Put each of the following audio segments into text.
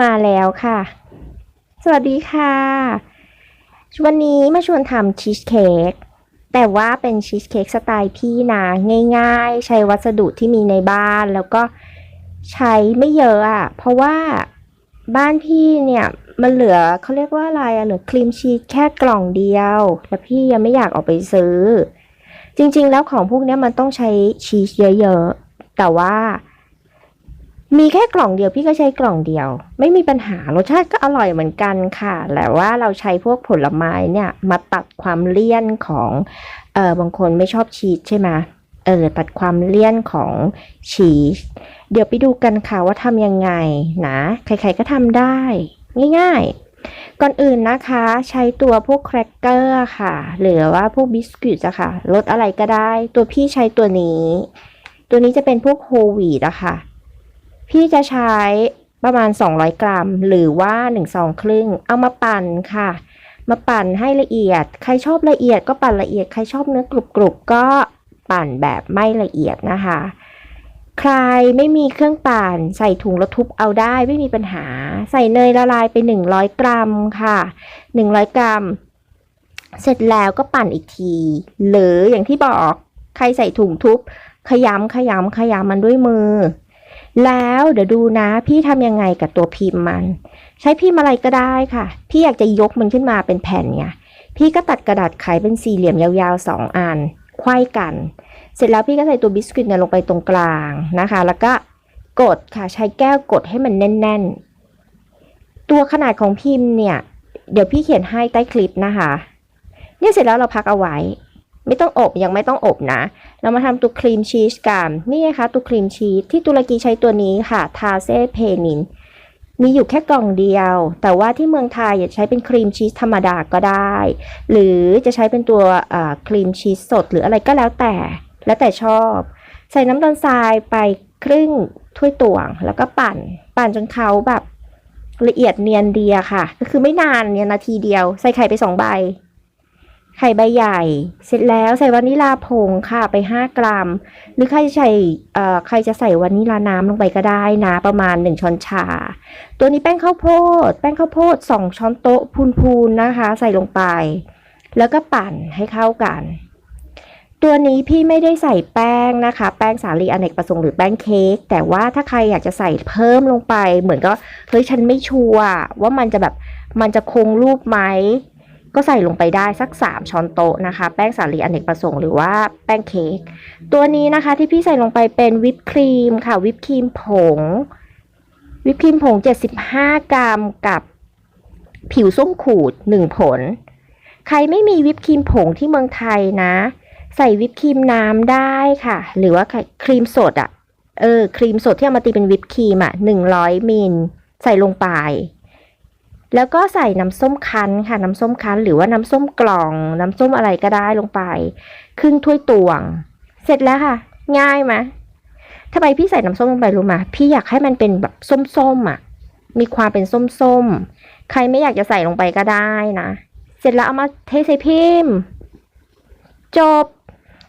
มาแล้วค่ะ สวัสดีค่ะ วันนี้มาชวนทำชีสเค้ก แต่ว่าเป็นชีสเค้กสไตล์พี่นะง่ายๆ ใช้วัสดุที่มีในบ้าน แล้วก็ใช้ไม่เยอะอะ่ะ เพราะว่าบ้านพี่เนี่ยมันเหลือเขาเรียกว่าอะไรอะเหลือครีมชีสแค่กล่องเดียว แล้วพี่ยังไม่อยากออกไปซื้อ จริงๆ แล้วของพวกนี้มันต้องใช้ชีสเยอะๆ แต่ว่า มีแค่กล่องเดียวพี่ก็ใช้กล่องเดียว ไม่มีปัญหารสชาติก็อร่อยเหมือนกันค่ะแต่ว่าเราใช้พวกผลไม้เนี่ยมาตัดความเลี่ยนของเออบางคนไม่ชอบชีสใช่ไหมเออตัดความเลี่ยนของชีสเดี๋ยวไปดูกันค่ะว่าทำยังไงนะใครๆก็ทำได้ ง่ายๆ ก่อนอื่นนะคะใช้ตัวพวกแครกเกอร์ค่ะ หรือว่าพวกบิสกิตอะค่ะรสอะไรก็ได้ ตัวพี่ใช้ตัวนี้ ตัวนี้จะเป็นพวกโฮวีดอะค่ะ พี่จะใช้ประมาณ 200 กรัม หรือว่า1ซองครึ่ง เอามาปั่นค่ะ มาปั่นให้ละเอียด ใครชอบละเอียดก็ปั่นละเอียด ใครชอบเนื้อกรุบๆก็ปั่นแบบไม่ละเอียดนะคะ ใครไม่มีเครื่องปั่นใส่ถุงแล้วทุบเอาได้ไม่มีปัญหา ใส่เนยละลายไป 100 กรัมค่ะ 100 กรัม เสร็จแล้วก็ปั่นอีกที หรืออย่างที่บอกใครใส่ถุงทุบ ขยำขยำขยำมันด้วยมือ แล้วเดี๋ยวดูนะพี่ทำยังไงกับตัวพิมพ์มัน ใช้พิมพ์อะไรก็ได้ค่ะ พี่อยากจะยกมันขึ้นมาเป็นแผ่นไงพี่ก็ตัดกระดาษไขเป็นสี่เหลี่ยมยาวๆสองอันไขว้กัน เสร็จแล้วพี่ก็ใส่ตัวบิสกิตเนี่ยลงไปตรงกลางนะคะ แล้วก็กดค่ะใช้แก้วกดให้มันแน่น ๆ ตัวขนาดของพิมพ์เนี่ย เดี๋ยวพี่เขียนให้ใต้คลิปนะคะ เนี่ยเสร็จแล้วเราพักเอาไว้ ไม่ต้องอบยังไม่ต้องอบนะ เรามาทำตัวครีมชีสกัน นี่นะคะตัวครีมชีสที่ตุรกีใช้ตัวนี้ค่ะ ทาเซเพนิน มีอยู่แค่กล่องเดียว แต่ว่าที่เมืองไทยใช้เป็นครีมชีสธรรมดาก็ได้ หรือจะใช้เป็นตัวครีมชีสสดหรืออะไรก็แล้วแต่ แล้วแต่ชอบ ใส่น้ำตาลทรายไปครึ่งถ้วยตวง แล้วก็ปั่น ปั่นจนเขาแบบละเอียดเนียนเดีอะค่ะ ก็คือไม่นานเนี่ยนาทีเดียว ใส่ไข่ไปสองใบ ไข่ใบใหญ่ เสร็จแล้วใส่วานิลาผงค่ะไป 5 กรัม หรือใครจะใส่ใครจะใส่วานิลาน้ำลงไปก็ได้นะ ประมาณ 1 ช้อนชา ตัวนี้แป้งข้าวโพด แป้งข้าวโพด 2 ช้อนโต๊ะพูนๆนะคะ ใส่ลงไป แล้วก็ปั่นให้เข้ากัน ตัวนี้พี่ไม่ได้ใส่แป้งนะคะ แป้งสาลีอเนกประสงค์หรือแป้งเค้กแต่ว่าถ้าใครอยากจะใส่เพิ่มลงไป เหมือนก็เฮ้ยฉันไม่ชัวร์ว่ามันจะแบบมันจะคงรูปไหม ก็ใส่ลงไปได้สัก 3 ช้อนโต๊ะนะคะ แป้งสาลีอเนกประสงค์หรือว่าแป้งเค้กตัวนี้นะคะที่พี่ใส่ลงไปเป็นวิปครีมค่ะวิปครีมผง วิปครีมผง 75 กรัมกับผิวส้มขูด 1 ผล ใครไม่มีวิปครีมผงที่เมืองไทยนะ ใส่วิปครีมน้ำได้ค่ะ หรือว่าครีมสดอะ่ะเออครีมสดที่เอามาตีเป็นวิปครีมอะ่ะ100มิลใส่ลงไป แล้วก็ใส่น้ำส้มคั้นค่ะ น้ำส้มคั้นหรือว่าน้ำส้มกล่อง น้ำส้มอะไรก็ได้ลงไป ครึ่งถ้วยตวง เสร็จแล้วค่ะ ง่ายไหมทำไมพี่ใส่น้ำส้มลงไปรู้ไหมพี่อยากให้มันเป็นแบบส้มๆอะ มีความเป็นส้มๆ ใครไม่อยากจะใส่ลงไปก็ได้นะ เสร็จแล้วเอามาเทใส่พิมพ์จบ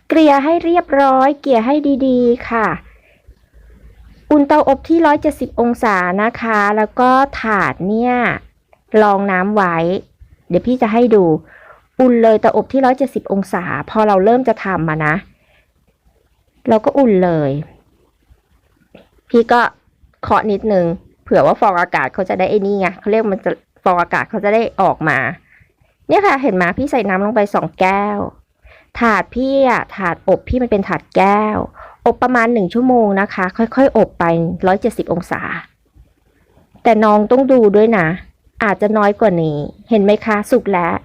เกลี่ยให้เรียบร้อย เกลี่ยให้ดีๆ ค่ะ อุ่นเตาอบที่ 170 องศานะคะ แล้วก็ถาดเนี่ย รองน้ำไว้ เดี๋ยวพี่จะให้ดู อุ่นเลยแต่อบที่170องศา พอเราเริ่มจะทำมานะ เราก็อุ่นเลย พี่ก็เคาะนิดนึงเผื่อว่าฟองอากาศเขาจะได้ไอ้นี่ไงเขาเรียกมันจะฟองอากาศเขาจะได้ออกมา เนี่ยค่ะ เห็นไหมพี่ใส่น้ำลงไปสองแก้ว ถาดพี่อะถาดอบพี่มันเป็นถาดแก้ว อบประมาณหนึ่งชั่วโมงนะคะ ค่อยๆ อบไป170องศา แต่น้องต้องดูด้วยนะ อาจจะน้อยกว่านี้ เห็นไหมคะสุกแล้ว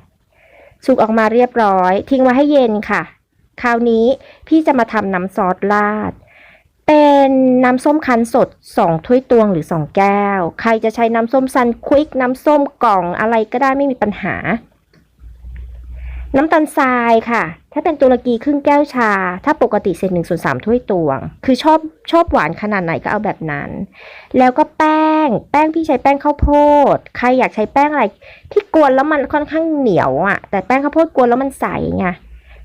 สุกออกมาเรียบร้อย ทิ้งไว้ให้เย็นค่ะ คราวนี้พี่จะมาทำน้ำซอสราด เป็นน้ำส้มคั้นสด 2 ถ้วยตวงหรือ 2 แก้ว ใครจะใช้น้ำส้มซันควิกน้ำส้มกล่องอะไรก็ได้ไม่มีปัญหา น้ำตาลทรายค่ะ ถ้าเป็นตุรกีครึ่งแก้วชา ถ้าปกติเศษหนึ่งส่วนสามถ้วยตวง คือชอบชอบหวานขนาดไหนก็เอาแบบนั้น แล้วก็แป้ง แป้งพี่ใช้แป้งข้าวโพด ใครอยากใช้แป้งอะไร ที่กวนแล้วมันค่อนข้างเหนียวอะ่ะ แต่แป้งข้าวโพดกวนแล้วมันใสไง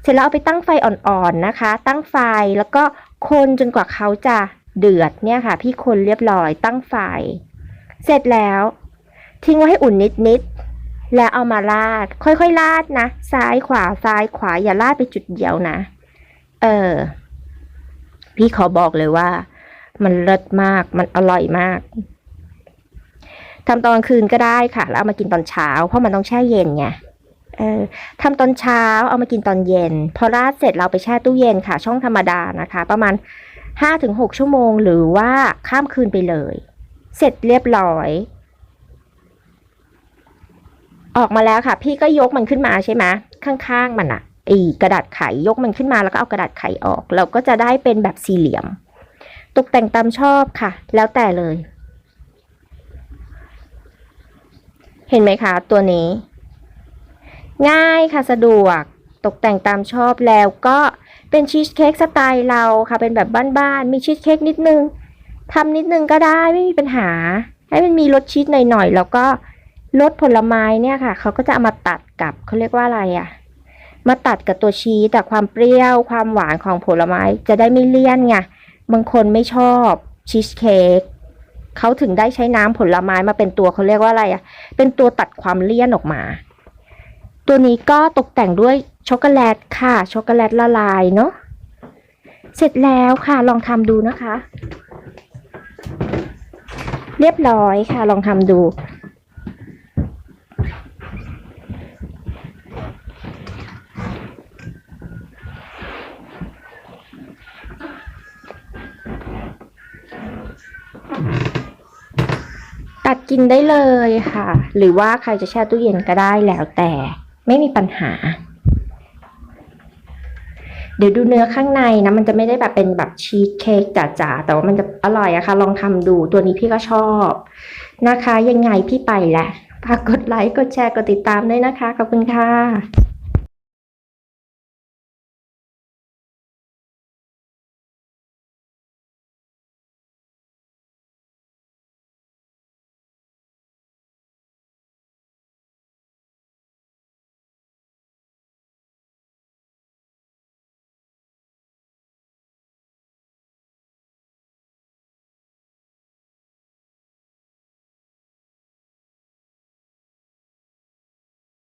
เสร็จแล้วเอาไปตั้งไฟอ่อนๆนะคะ ตั้งไฟแล้วก็คนจนกว่าเขาจะเดือดเนี่ยค่ะ พี่คนเรียบร้อยตั้งไฟ เสร็จแล้ว ทิ้งไว้ให้อุ่นนิดๆ แล้วเอามาราด ค่อยๆ ราดนะ ซ้ายขวาซ้ายขวาอย่าราดไปจุดเดียวนะ เออ พี่ขอบอกเลยว่ามันเลิศมาก มันอร่อยมาก ทำตอนกลางคืนก็ได้ค่ะแล้วเอามากินตอนเช้า เพราะมันต้องแช่เย็นไงเออทำตอนเช้าเอามากินตอนเย็น พอราดเสร็จเราไปแช่ตู้เย็นค่ะ ช่องธรรมดานะคะ ประมาณห้าถึงหกชั่วโมงหรือว่าข้ามคืนไปเลย เสร็จเรียบร้อย ออกมาแล้วค่ะ พี่ก็ยกมันขึ้นมาใช่ไหมข้างๆมันอะอีกระดาษไขยกมันขึ้นมาแล้วก็เอากระดาษไขออก เราก็จะได้เป็นแบบสี่เหลี่ยม ตกแต่งตามชอบค่ะ แล้วแต่เลย เห็นไหมคะตัวนี้ ง่ายค่ะสะดวกตกแต่งตามชอบแล้วก็เป็นชีสเค้กสไตล์เราค่ะเป็นแบบบ้านๆมีชีสเค้กนิดนึงทำนิดนึงก็ได้ไม่มีปัญหา ให้มันมีรสชีสหน่อยๆแล้วก็รสผลไม้เนี่ยค่ะเขาก็จะเอามาตัดกับเขาเรียกว่าอะไรอะมาตัดกับตัวชีสแต่ความเปรี้ยวความหวานของผลไม้จะได้ไม่เลี่ยนไงบางคนไม่ชอบชีสเค้ก เขาถึงได้ใช้น้ำผลไม้มาเป็นตัวเขาเรียกว่าอะไรอะ เป็นตัวตัดความเลี่ยนออกมา ตัวนี้ก็ตกแต่งด้วยช็อกโกแลตค่ะ ช็อกโกแลตละลายเนาะ เสร็จแล้วค่ะ ลองทำดูนะคะ เรียบร้อยค่ะ ลองทำดู ตัดกินได้เลยค่ะ หรือว่าใครจะแช่ตู้เย็นก็ได้แล้วแต่ไม่มีปัญหา เดี๋ยวดูเนื้อข้างในนะ มันจะไม่ได้แบบเป็นแบบชีสเค้กจ๋าๆแต่ว่ามันจะอร่อยอะค่ะ ลองทำดูตัวนี้พี่ก็ชอบนะคะ ยังไงพี่ไปแหละฝากกดไลค์กดแชร์กดติดตามด้วยนะคะ ขอบคุณค่ะ